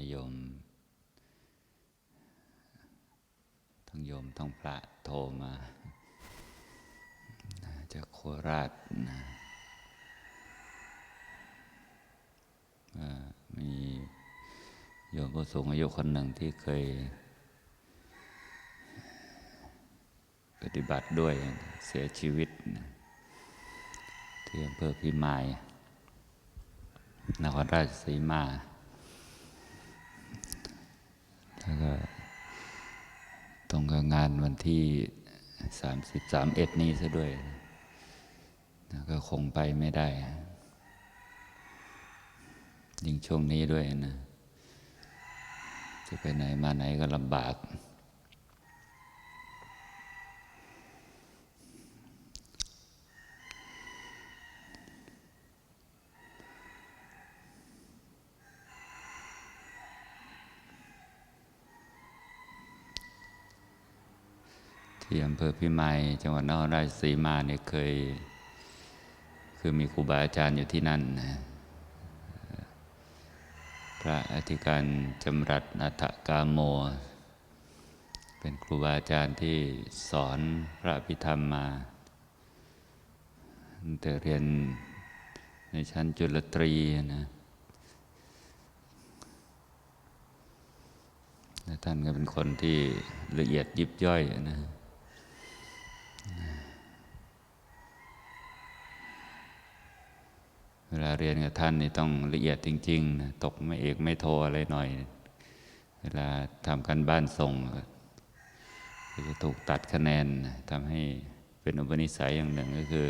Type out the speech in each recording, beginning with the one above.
นิยม ทั้งโยมทั้งพระโทรมา จากโคราชนะมีโยมผู้สูงอายุคนหนึ่งที่เคย ปฏิบัติด้วยเสียชีวิตนะที่อำเภอพิมายนครราชสีมา แล้วก็ตรงกับงานวันที่สามสิบสามเอ็ดนี้ซะด้วยนะก็คงไปไม่ได้ ยิ่งช่วงนี้ด้วยนะ จะไปไหนมาไหนก็ลำบาก ที่อำเภอพิมายจังหวัดนครราชสีมาเนี่ยเคย คือมีครูบาอาจารย์อยู่ที่นั่นนะพระอธิการจำรัดนัทกาโม เป็นครูบาอาจารย์ที่สอนพระพิธรรมมาแต่เรียนในชั้นจุลตรีนะและท่านก็เป็นคนที่ละเอียดยิบย่อยนะ เวลาเรียนกับท่านนี่ต้องละเอียดจริงๆนะตกไม่เอกไม่โทอะไรหน่อย เวลาทำกันบ้านส่งก็จะถูกตัดคะแนนทำให้เป็นอุปนิสัยอย่างหนึ่งก็คือ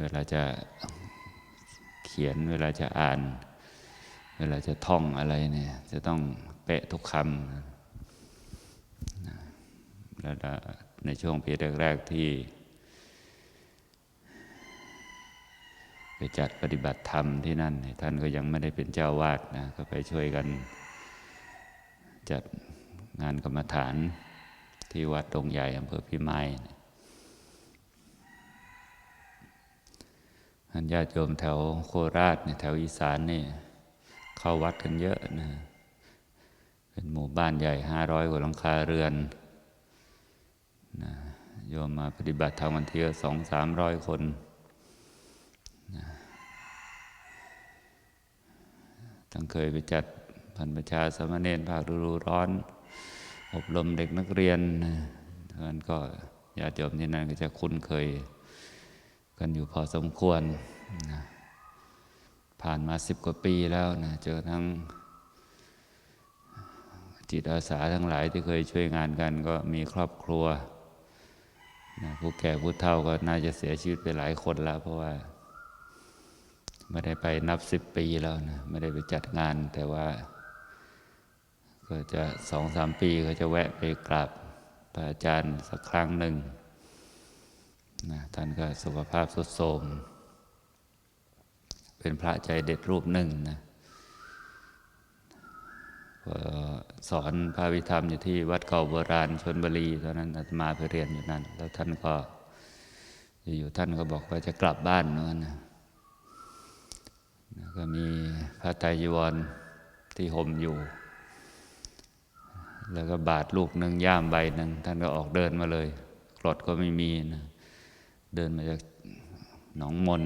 เวลาจะเขียนเวลาจะอ่าน เวลาจะท่องอะไรเนี่ยจะต้องเป๊ะทุกคำนะแล้ว ในช่วงปีแรก ๆ ที่ไปจัดปฏิบัติธรรมที่นั่น ท่านก็ยังไม่ได้เป็นเจ้าวาดนะ ก็ไปช่วยกันจัดงานกรรมฐานที่วัดตรงใหญ่อำเภอพิมายท่านญาติโยมแถวโคราชเนี่ยแถวอีสานนี่เข้าวัดกันเยอะนะ เป็นหมู่บ้านใหญ่ห้าร้อยกว่าหลังคาเรือน นะโยมมาปฏิบัติธรรมวันที่สองสามร้อยคนทั้งเคยไปจัดพันประชาสามเณรภาคฤดูร้อน อบรมเด็กนักเรียนนั้นก็ญาติโยมที่นั่นก็จะคุ้นเคยกันอยู่พอสมควรนะผ่านมาสิบกว่าปีแล้วนะเจอทั้งจิตอาสาทั้งหลายที่เคยช่วยงานกันก็มีครอบครัว นะผู้แก่ผู้เฒ่าก็น่าจะเสียชีวิตไปหลายคนแล้ว เพราะว่า ไม่ได้ไปนับสิบปีแล้วนะไม่ได้ไปจัดงาน แต่ว่า ก็จะสองสามปีก็จะแวะไปกราบพระอาจารย์สักครั้งหนึ่งนะท่านก็สุขภาพสุดโทรมเป็นพระใจเด็ดรูปหนึ่งนะ สอนพระวิธรรมอยู่ที่วัดเก่าโบราณชนบุรีตอนนั้นอาตมาไปเรียนอยู่นั่นแล้วท่านก็อยู่ท่านก็บอกว่าจะกลับบ้านนั่นนะก็มีพระไตรจีวรที่ห่มอยู่ แล้วก็บาทลูกหนึ่งย่ามใบหนึ่งท่านก็ออกเดินมาเลยกรดก็ไม่มีนะเดินมาจากหนองมน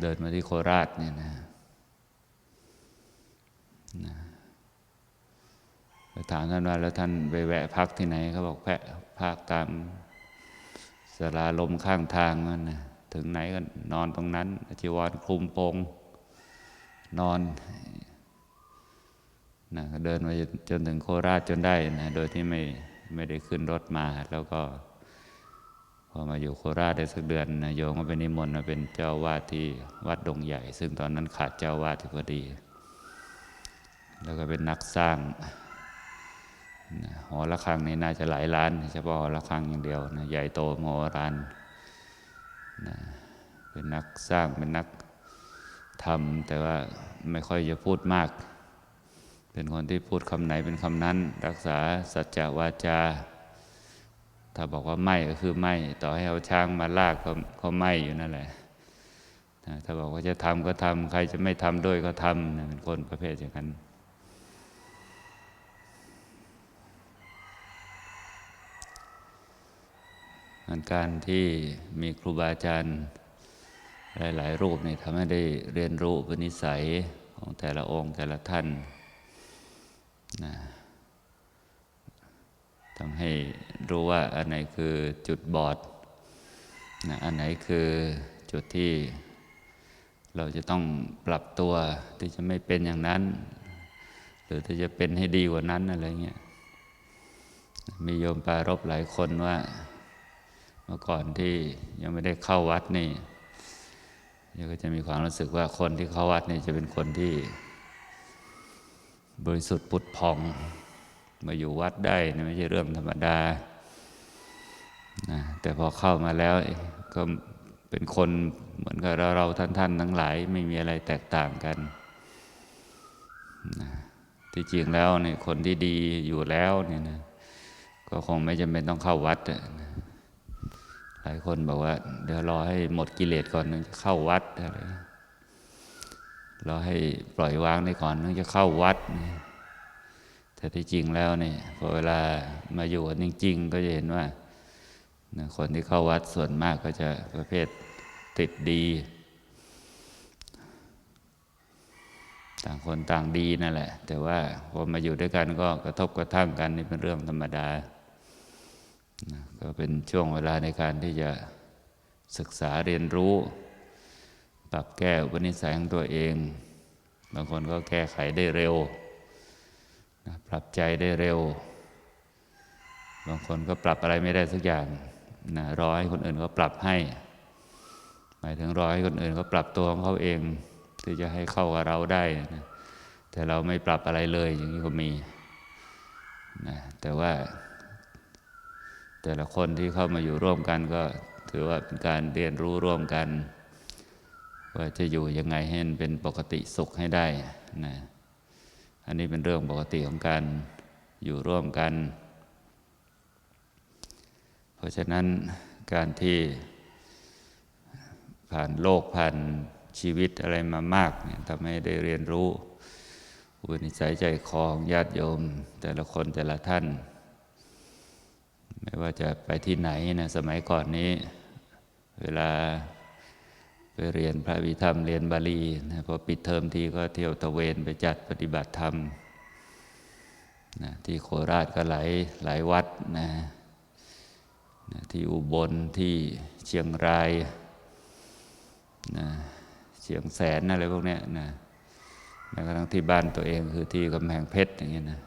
เดินมาที่โคราชเนี่ยนะ นะไปถามท่านว่าแล้วท่านไปแวะพักที่ไหนเขาบอกแพะพักตามสลาลมข้างทางนั่นนะถึงไหนก็นอนตรงนั้นจีวรคลุมโปงนอนนะเดินมาจนถึงโคราชจนได้นะโดยที่ไม่ไม่ได้ขึ้นรถมา แล้วก็ พอมาอยู่โคราชได้สักเดือนนะโยมก็ไปนิมนต์มาเป็นเจ้าวาดที่วัดดงใหญ่ ซึ่งตอนนั้นขาดเจ้าวาดที่พอดี แล้วก็เป็นนักสร้างหอระฆังนี่น่าจะหลายล้านเฉพาะหอระฆังอย่างเดียวนะใหญ่โตมโหฬารนะเป็นนักสร้างเป็นนักทำแต่ว่าไม่ค่อยจะพูดมาก เป็นคนที่พูดคำไหนเป็นคำนั้น รักษาสัจจวาจา ถ้าบอกว่าไม่ก็คือไม่ ต่อให้เอาช้างมาลากก็ก็ไม่อยู่นั่นแหละถ้าบอกว่าจะทำก็ทำใครจะไม่ทำด้วยก็ทำเป็นคนประเภทอย่างนั้น มัน การที่มีครูบาอาจารย์หลาย ๆ รูปเนี่ยทำให้ได้เรียนรู้พนิสัยของแต่ละองค์แต่ละท่านนะทำให้รู้ว่าอันไหนคือจุดบอดนะอันไหนคือจุดที่เราจะต้องปรับตัวที่จะไม่เป็นอย่างนั้น หรือที่จะเป็นให้ดีกว่านั้นอะไรเงี้ยมีโยมปรารบหลายคนว่า มื่อก่อนที่ยังไม่ได้เข้าวัดนี่ยังก็จะมีความรู้สึกว่าคนที่เข้าวัดนี่จะเป็นคนที่ บริสุทธิ์พุทธพอง มาอยู่วัดได้นี่ไม่ใช่เรื่องธรรมดานะแต่พอเข้ามาแล้วก็เป็นคนเหมือนกับเราเราท่านท่านทั้งหลายไม่มีอะไรแตกต่างกันนะที่จริงแล้วเนี่ยคนที่ดีอยู่แล้วเนี่ยนะก็คงไม่จำเป็นต้องเข้าวัดนะ หลายคนบอกว่าเดี๋ยวรอให้หมดกิเลสก่อนนึงจะเข้าวัดอะไรรอให้ปล่อยวางได้ก่อนนึงจะเข้าวัด แต่ที่จริงแล้วเนี่ยพอเวลามาอยู่จริง ๆ ก็จะเห็นว่าคนที่เข้าวัดส่วนมากก็จะประเภทติดดี ต่างคนต่างดีนั่นแหละ แต่ว่าพอมาอยู่ด้วยกันก็กระทบกระทั่งกันนี่เป็นเรื่องธรรมดา นะก็เป็นช่วงเวลาในการที่จะศึกษาเรียนรู้ ปรับแก้อุปนิสัยของตัวเอง บางคนก็แก้ไขได้เร็วนะปรับใจได้เร็ว บางคนก็ปรับอะไรไม่ได้สักอย่างนะรอให้คนอื่นเขาปรับให้ หมายถึงรอให้คนอื่นเขาปรับตัวของเขาเองที่จะให้เข้ากับเราได้นะแต่เราไม่ปรับอะไรเลยอย่างนี้ก็มีนะแต่ว่า แต่ละคนที่เข้ามาอยู่ร่วมกันก็ถือว่าเป็นการเรียนรู้ร่วมกัน ว่าจะอยู่ยังไงให้เป็นปกติสุขให้ได้นะอันนี้เป็นเรื่องปกติของการอยู่ร่วมกัน เพราะฉะนั้นการที่ผ่านโลกผ่านชีวิตอะไรมามากเนี่ยทำให้ได้เรียนรู้อุปนิสัยใจคอของญาติโยม แต่ละคนแต่ละท่าน ไม่ว่าจะไปที่ไหนนะสมัยก่อนนี้ เวลาไปเรียนพระวิธรรมเรียนบาลีนะพอปิดเทอมทีก็เที่ยวตะเวนไปจัดปฏิบัติธรรมนะที่โคราชก็หลายหลายวัดนะนะที่อุบลที่เชียงรายนะเชียงแสนอะไรพวกเนี้ยนะแม้กระทั่งที่บ้านตัวเองคือที่กำแพงเพชรอย่างเงี้ยนะ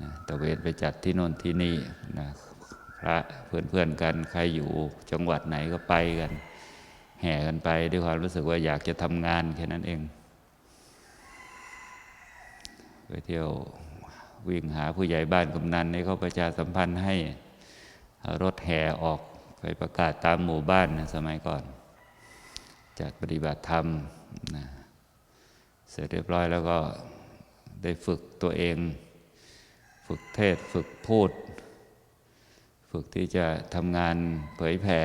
นะตะเวนไปจัดที่โน่นที่นี่นะพระเพื่อนๆกันใครอยู่จังหวัดไหนก็ไปกัน แห่กันไปด้วยความรู้สึกว่าอยากจะทำงานแค่นั้นเองไปเที่ยววิ่งหาผู้ใหญ่บ้านกำนันให้เขาประชาสัมพันธ์ให้รถแห่ออกไปประกาศตามหมู่บ้านนะสมัยก่อน จัดปฏิบัติธรรมนะเสร็จเรียบร้อยแล้วก็ได้ฝึกตัวเอง ฝึกเทศฝึกพูด ฝึกที่จะทำงานเผยแผ่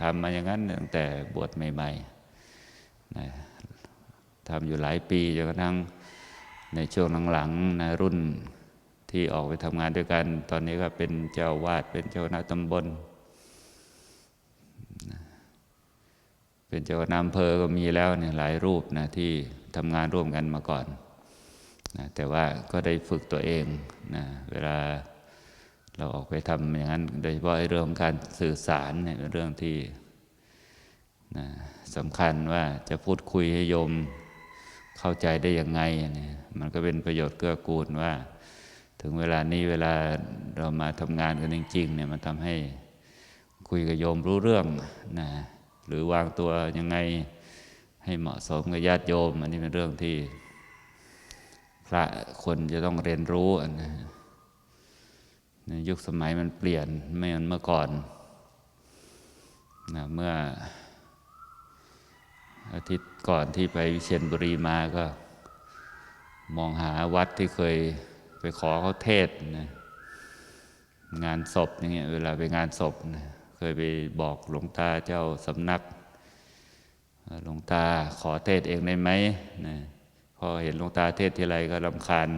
ทำมาอย่างนั้นตั้งแต่บวชใหม่ๆนะทำอยู่หลายปีจนกระทั่งในช่วงหลังๆนะรุ่นที่ออกไปทำงานด้วยกัน ตอนนี้ก็เป็นเจ้าวาดเป็นเจ้าหน้าตำบล เป็นเจ้าหน้าอำเภอก็มีแล้วเนี่ยหลายรูปนะที่ทำงานร่วมกันมาก่อน นะแต่ว่าก็ได้ฝึกตัวเองนะเวลาเราออกไปทำอย่างนั้น โดยเฉพาะเรื่องของการสื่อสารเนี่ยเป็นเรื่องที่นะสำคัญว่าจะพูดคุยให้โยมเข้าใจได้ยังไงเนี่ยมันก็เป็นประโยชน์เกื้อกูลว่า ถึงเวลานี้เวลาเรามาทำงานกันจริงๆเนี่ยมันทำให้คุยกับโยมรู้เรื่องนะหรือวางตัวยังไงให้เหมาะสมกับญาติโยม อันนี้เป็นเรื่องที่ พระคนจะต้องเรียนรู้นะในยุคสมัยมันเปลี่ยนไม่เหมือนเมื่อก่อนนะเมื่ออาทิตย์ก่อนที่ไปวิเชียรบุรีมาก็ มองหาวัดที่เคยไปขอเขาเทศนะงานศพอย่างเงี้ยเวลาไปงานศพนะเคยไปบอกหลวงตาเจ้าสำนักหลวงตาขอเทศเองได้ไหมนะ พอเห็นหลวงตาเทศทีไรก็รำคาญ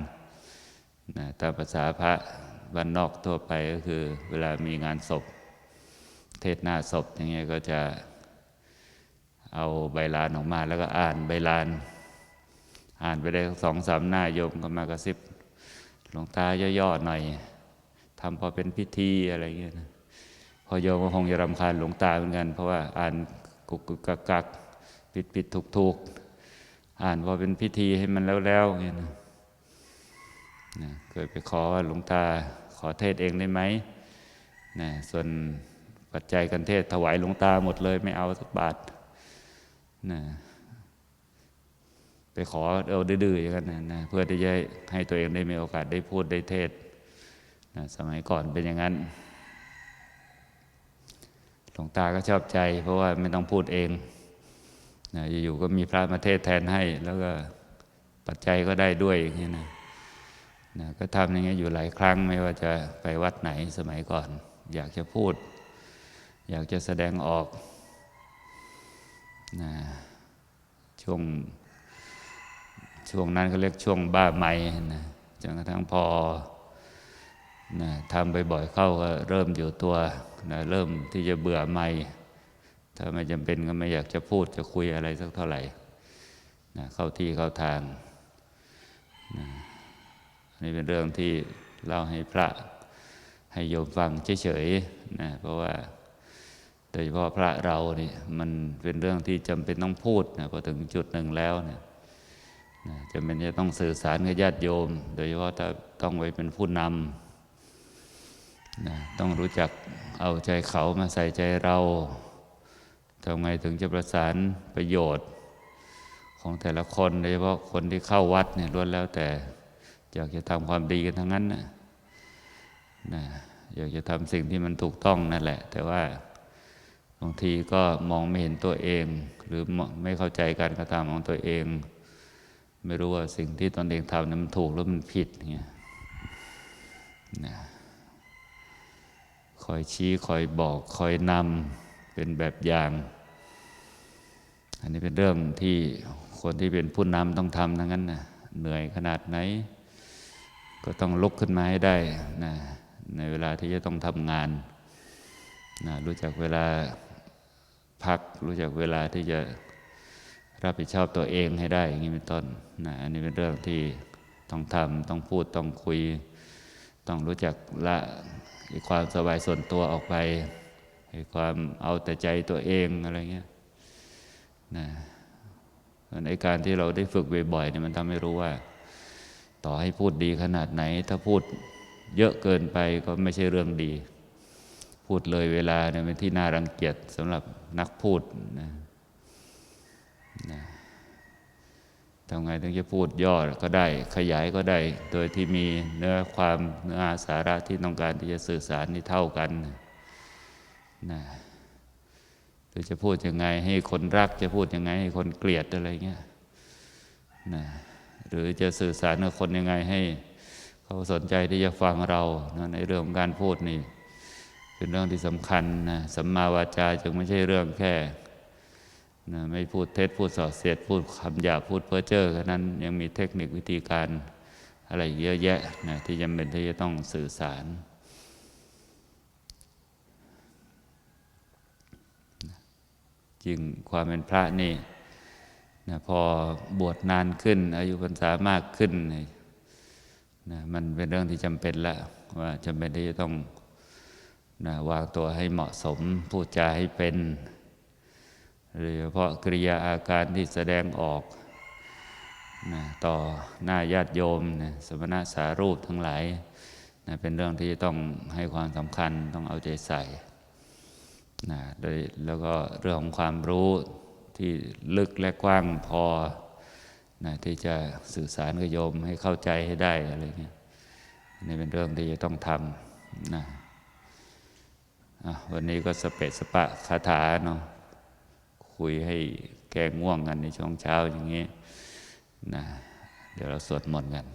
นะตามภาษาพระบ้านนอกทั่วไปก็คือ เวลามีงานศพ เทศหน้าศพอย่างเงี้ยก็จะเอาใบลานออกมาแล้วก็อ่านใบลาน อ่านไปได้สองสามหน้าโยมก็มากระซิบหลวงตาย่อๆหน่อยทำพอเป็นพิธีอะไรเงี้ยนะพอโยมก็คงจะรำคาญหลวงตาเหมือนกัน เพราะว่าอ่านกุกกะกักกักผิดผิดถูกถูก อ่านพอเป็นพิธีให้มันแล้วแล้วๆเงี้ยนะนะเคยไปขอว่าหลวงตาขอเทศเองได้ไหมนะส่วนปัจจัยกันเทศถวายหลวงตาหมดเลยไม่เอาสักบาทนะไปขอเอาดื้อๆอย่างนั้นนะนะเพื่อที่จะให้ตัวเองได้มีโอกาสได้พูดได้เทศนะสมัยก่อนเป็นอย่างนั้น หลวงตาก็ชอบใจ เพราะว่าไม่ต้องพูดเอง นะอยู่ๆก็มีพระมาเทศแทนให้ แล้วก็ปัจจัยก็ได้ด้วยอย่างนี้นะนะก็ทำอย่างนี้ยอยู่หลายครั้งไม่ว่าจะไปวัดไหนสมัยก่อน อยากจะพูด อยากจะแสดงออกนะช่วงช่วงนั้นเขาเรียกช่วงบ้าใหม่นะจนกระทั่งพอนะทำบ่อยๆเข้าก็เริ่มอยู่ตัวนะเริ่มที่จะเบื่อไม่ ถ้าไม่จำเป็นก็ไม่อยากจะพูดจะคุยอะไรสักเท่าไหร่นะเข้าที่เข้าทางนะอันนี้เป็นเรื่องที่เล่าให้พระให้โยมฟังเฉยๆนะเพราะว่าโดยเฉพาะพระเรานี่มันเป็นเรื่องที่จำเป็นต้องพูดนะพอถึงจุดหนึ่งแล้วเนี่ยนะจำเป็นจะต้องสื่อสารกับญาติโยม โดยเฉพาะถ้าต้องไว้เป็นผู้นำนะต้องรู้จักเอาใจเขามาใส่ใจเรา ทำไงถึงจะประสานประโยชน์ของแต่ละคนโดยเฉพาะคนที่เข้าวัดเนี่ยล้วนแล้วแต่อยากจะทำความดีกันทั้งนั้นนะนะอยากจะทำสิ่งที่มันถูกต้องนั่นแหละ แต่ว่าบางทีก็มองไม่เห็นตัวเอง หรือไม่เข้าใจการกระทำของตัวเอง ไม่รู้ว่าสิ่งที่ตนเองทำนั้นมันถูกหรือมันผิดเงี้ยนะคอยชี้คอยบอกคอยนำ เป็นแบบอย่าง อันนี้เป็นเรื่องที่คนที่เป็นผู้นำต้องทำทั้งนั้นนะเหนื่อยขนาดไหน ก็ต้องลุกขึ้นมาให้ได้นะในเวลาที่จะต้องทำงานนะรู้จักเวลาพัก รู้จักเวลาที่จะรับผิดชอบตัวเองให้ได้อย่างนี้เป็นต้นนะอันนี้เป็นเรื่องที่ต้องทำต้องพูดต้องคุย ต้องรู้จักละความสบายส่วนตัวออกไป ความเอาแต่ใจตัวเองอะไรเงี้ยนะในการที่เราได้ฝึกบ่อยๆเนี่ยมันทำให้รู้ว่า ต่อให้พูดดีขนาดไหน ถ้าพูดเยอะเกินไปก็ไม่ใช่เรื่องดี พูดเลยเวลาเนี่ยเป็นที่น่ารังเกียจสำหรับนักพูดนะนะทำไงถึงจะพูดย่อก็ได้ ขยายก็ได้ โดยที่มีเนื้อความเนื้อสาระที่ต้องการที่จะสื่อสารนี่เท่ากันนะ หรือจะพูดยังไงให้คนรัก จะพูดยังไงให้คนเกลียดอะไรเงี้ยนะหรือจะสื่อสารกับคนยังไงให้เขาสนใจที่จะฟังเรานะในเรื่องของการพูดนี่เป็นเรื่องที่สำคัญนะสัมมาวาจาจึงไม่ใช่เรื่องแค่นะไม่พูดเท็จพูดส่อเสียดพูดคำหยาพูดเพ้อเจ้อแค่นั้นยังมีเทคนิควิธีการอะไรเยอะแยะนะที่จำเป็นที่จะต้องสื่อสาร จริงความเป็นพระนี่นะพอบวชนานขึ้น อายุพรรษามากขึ้นนี่นะมันเป็นเรื่องที่จำเป็นแล้วว่าจำเป็นที่จะต้องนะวางตัวให้เหมาะสมพูดจาให้เป็นโดยเฉพาะกริยาอาการที่แสดงออกนะต่อหน้าญาติโยมนะสมณะสารูปทั้งหลายนะเป็นเรื่องที่ต้องให้ความสำคัญต้องเอาใจใส่ นะโดยแล้วก็เรื่องของความรู้ที่ลึกและกว้างพอนะที่จะสื่อสารกับโยมให้เข้าใจให้ได้อะไรเงี้ยนี่เป็นเรื่องที่จะต้องทำนะวันนี้ก็สเปะสปะคาถาเนาะคุยให้แก้ง่วงกันในช่วงเช้าอย่างนี้นะเดี๋ยวเราสวดมนต์กัน